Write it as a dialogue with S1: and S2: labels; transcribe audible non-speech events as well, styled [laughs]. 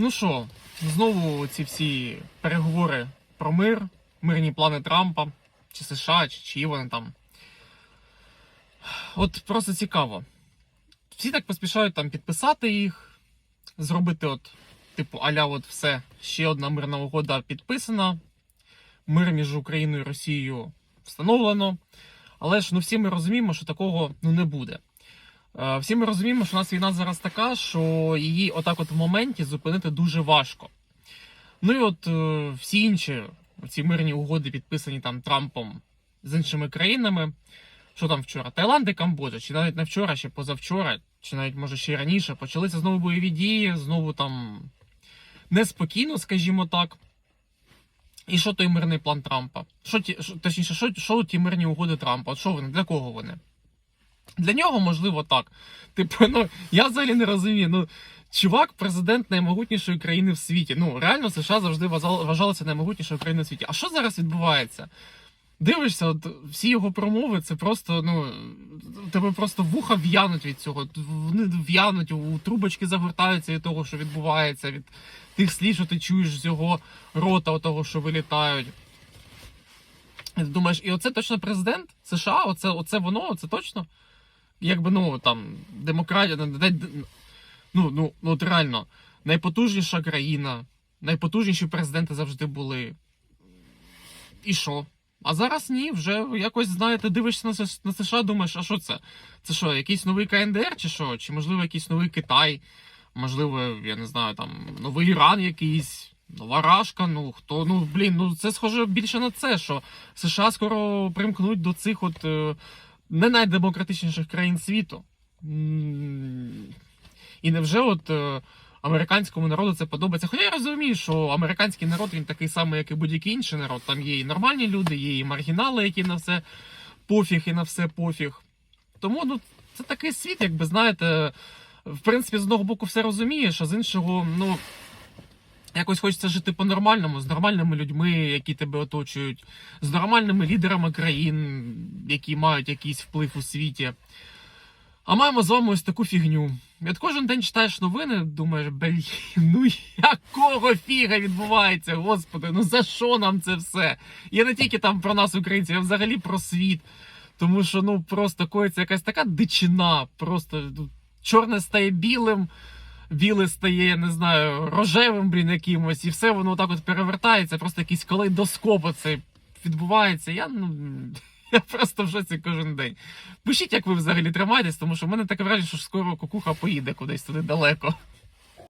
S1: Ну що, знову ці всі переговори про мир, мирні плани Трампа, чи США, чи чиї вони там. От просто цікаво. Всі так поспішають там підписати їх, зробити, от, типу, аля, от все, ще одна мирна угода підписана. Мир між Україною і Росією встановлено. Але ж ну всі ми розуміємо, що такого ну, не буде. Е, Всі ми розуміємо, що у нас війна зараз така, що її отак от в моменті зупинити дуже важко. Ну і от е, всі інші ці мирні угоди, підписані там Трампом з іншими країнами. Що там вчора? Таїланд і Камбоджа, чи навіть не вчора, ще позавчора, чи навіть може ще й раніше, почалися знову бойові дії, знову там неспокійно, скажімо так. І що той мирний план Трампа? Що ті, що, точніше, що, що ті мирні угоди Трампа? От що вони? Для кого вони? Для нього, можливо, так. Типу, ну я взагалі не розумію. Ну, чувак, президент наймогутнішої країни в світі. Ну, реально, США завжди вважал- вважалося наймогутнішою країною в світі. А що зараз відбувається? Дивишся, от всі його промови, це просто, ну, тебе просто вуха в'януть від цього. Вони в'януть, у трубочки загортаються від того, що відбувається, від тих слів, що ти чуєш з його рота, того, що вилітають. І ти думаєш, і оце точно президент США? Оце, оце воно, оце точно? Якби ну там демократія, ну, ну, ну от реально, найпотужніша країна, найпотужніші президенти завжди були. І що? А зараз ні, вже якось, знаєте, дивишся на США, думаєш, а що це? Це що, якийсь новий КНДР, чи що? Чи можливо якийсь новий Китай? Можливо, я не знаю, там новий Іран якийсь, нова Рашка, ну хто, ну блін, ну це схоже більше на це, що США скоро примкнуть до цих от е, не найдемократичніших країн світу. І невже от е, американському народу це подобається? Хоча я розумію, що американський народ він такий самий, як і будь-який інший народ. Там є і нормальні люди, є і маргінали, які на все пофіг і на все пофіг. Тому ну, це такий світ, якби знаєте, в принципі, з одного боку все розумієш, а з іншого, ну. Якось хочеться жити по-нормальному, з нормальними людьми, які тебе оточують, з нормальними лідерами країн, які мають якийсь вплив у світі. А маємо з вами ось таку фігню. От кожен день читаєш новини, думаєш, блін, ну якого фіга відбувається, господи, ну за що нам це все? Я не тільки там про нас, українців, а взагалі про світ. Тому що ну просто коїться якась така дичина, просто ну, чорне стає білим, біле стає, я не знаю, рожевим, блін, якимось, і все воно так от перевертається, просто якийсь калейдоскоп оцей відбувається. Я ну. [laughs] Я просто в шоці кожен день. Пишіть, як ви взагалі тримаєтесь, тому що в мене таке враження, що скоро кукуха поїде кудись туди далеко.